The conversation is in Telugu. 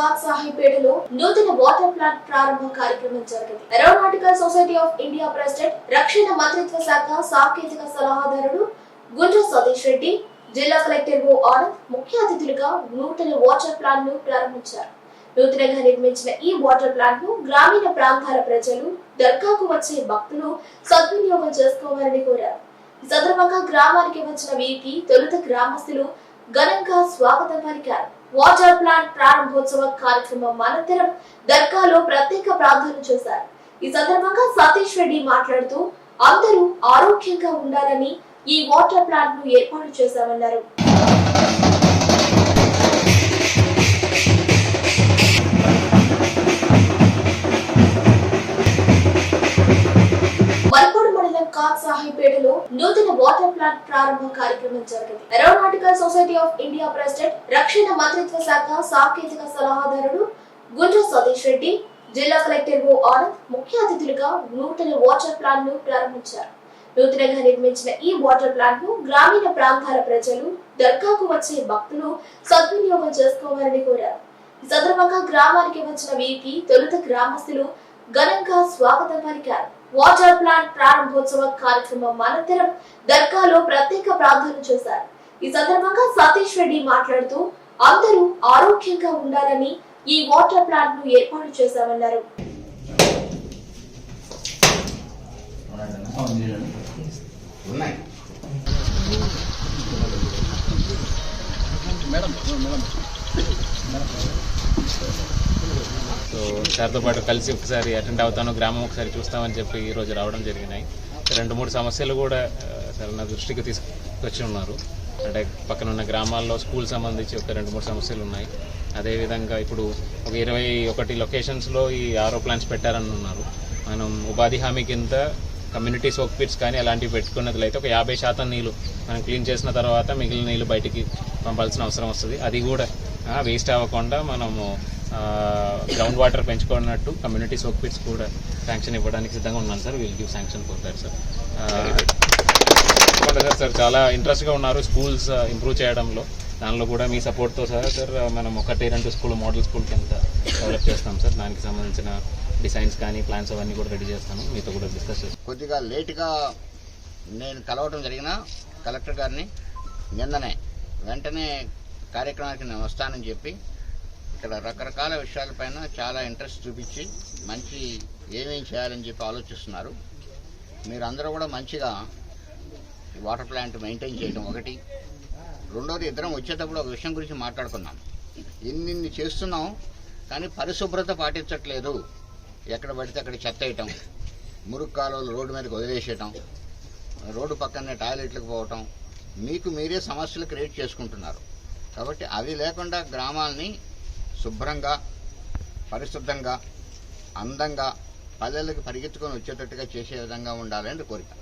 ఖాన్ సాహిబేటలో నూతన వాటర్ ప్లాంట్ ప్రారంభ కార్యక్రమం జరిగింది. Aeronautical society of India president రక్షణ మంత్రిత్వ శాఖ సాంకేతిక సలహాదారుడు గుండ్ర సతీష్ రెడ్డి జిల్లా కలెక్టర్ ఓ ఆనంద్ ముఖ్య అతిథులుగా నూతన వాటర్ ప్లాంట్ను ప్రారంభించారు. నూతనంగా నిర్మించిన ఈ వాటర్ ప్లాంట్ను గ్రామీణ ప్రాంతాల ప్రజలు దర్గాకు వచ్చే భక్తులు సద్వినియోగం చేసుకోవాలని కోరారు. ఈ సందర్భంగా గ్రామానికి వచ్చిన వీరికి తొలుత గ్రామస్తులు ఘనంగా స్వాగతం పలికారు. వాటర్ ప్లాంట్ ప్రారంభోత్సవ కార్యక్రమం అనంతరం దర్గాలో ప్రత్యేక ప్రార్థన చేశారు. ఈ సందర్భంగా సతీష్ రెడ్డి మాట్లాడుతూ అందరూ ఆరోగ్యంగా ఉండాలని ఈ వాటర్ ప్లాంట్ను ఏర్పాటు చేశామన్నారు. నూతన వాటర్ ప్లాంట్ ప్రారంభ కార్యక్రమం జరిగింది. Aeronautical society of India president రక్షణ మంత్రిత్వ శాఖ సాంకేతిక సలహాదారుడు గుండ్ర సతీష్ రెడ్డి జిల్లా కలెక్టర్ ఓ ఆనంద్ ముఖ్య అతిథులుగా నూతన వాటర్ ప్లాంట్ను ప్రారంభించారు. నూతనంగా నిర్మించిన ఈ వాటర్ ప్లాంట్ను గ్రామీణ ప్రాంతాల ప్రజలు దర్గాకు వచ్చే భక్తులు సద్వినియోగం చేసుకోవాలని కోరారు. ఈ సందర్భంగా గ్రామానికి వచ్చిన వీరికి తొలుత గ్రామస్తులు ఘనంగా స్వాగతం పలికారు. వాటర్ ప్లాంట్ ప్రారంభోత్సవ కార్యక్రమం అనంతరం దర్గాలో ప్రత్యేక ప్రార్థనలు చేశారు. ఈ సందర్భంగా సతీష్ రెడ్డి మాట్లాడుతూ అందరూ ఆరోగ్యంగా ఉండాలని ఈ వాటర్ ప్లాంట్ను ఏర్పాటు చేశామన్నారు. ఉన్నాయి. సో సార్తో పాటు కలిసి ఒకసారి అటెండ్ అవుతాను గ్రామం ఒకసారి చూస్తామని చెప్పి ఈరోజు రావడం జరిగినాయి. రెండు మూడు సమస్యలు కూడా సార్ నా దృష్టికి తీసుకొచ్చి ఉన్నారు. అంటే పక్కన ఉన్న గ్రామాల్లో స్కూల్ సంబంధించి ఒక రెండు మూడు సమస్యలు ఉన్నాయి. అదేవిధంగా ఇప్పుడు ఒక ఇరవై ఒకటి లొకేషన్స్లో ఈ ఆరో ప్లాన్స్ పెట్టారని ఉన్నారు. మనం ఉపాధి హామీ కింద కమ్యూనిటీ సోక్ పిట్స్ కానీ అలాంటివి పెట్టుకున్నట్లయితే ఒక యాభై శాతం నీళ్ళు మనం క్లీన్ చేసిన తర్వాత మిగిలిన నీళ్ళు బయటికి పంపాల్సిన అవసరం వస్తుంది. అది కూడా వేస్ట్ అవ్వకుండా మనము గ్రౌండ్ వాటర్ పెంచుకున్నట్టు కమ్యూనిటీ సోక్ పిట్స్ కూడా శాంక్షన్ ఇవ్వడానికి సిద్ధంగా ఉన్నాను sir. Will give sanction for sir sir sir చాలా ఇంట్రెస్ట్గా ఉన్నారు స్కూల్స్ ఇంప్రూవ్ చేయడంలో. దానిలో కూడా మీ సపోర్ట్తో సార్ సార్ మనం ఒకటి రెండు స్కూల్ మోడల్ స్కూల్ కింద డెవలప్ చేస్తాం సార్. దానికి సంబంధించిన డిజైన్స్ కానీ ప్లాన్స్ అవన్నీ కూడా రెడీ చేస్తాను. మీతో కూడా డిస్కస్ చేస్తాను. కొద్దిగా లేట్గా నేను కలవటం జరిగిన కలెక్టర్ గారిని నిన్ననే వెంటనే కార్యక్రమానికి నేను వస్తానని చెప్పి ఇక్కడ రకరకాల విషయాలపైన చాలా ఇంట్రెస్ట్ చూపించి మంచి ఏమేం చేయాలని చెప్పి ఆలోచిస్తున్నారు. మీరందరూ కూడా మంచిగా వాటర్ ప్లాంట్ మెయింటైన్ చేయడం ఒకటి. రెండోది ఇద్దరం వచ్చేటప్పుడు ఒక విషయం గురించి మాట్లాడుకున్నాం ఇన్నిన్ని చేస్తున్నాం కానీ పరిశుభ్రత పాటించట్లేదు. ఎక్కడ పడితే అక్కడ చెత్త వేయటం మురుగు కాలువలు రోడ్డు మీదకి వదిలేసేయటం రోడ్డు పక్కనే టాయిలెట్లకు పోవటం మీకు మీరే సమస్యలు క్రియేట్ చేసుకుంటున్నారు. కాబట్టి అవి లేకుండా గ్రామాల్ని శుభ్రంగా పరిశుద్ధంగా అందంగా పల్లెలకు పరిగెత్తుకొని వచ్చేటట్టుగా చేసే విధంగా ఉండాలని కోరిక.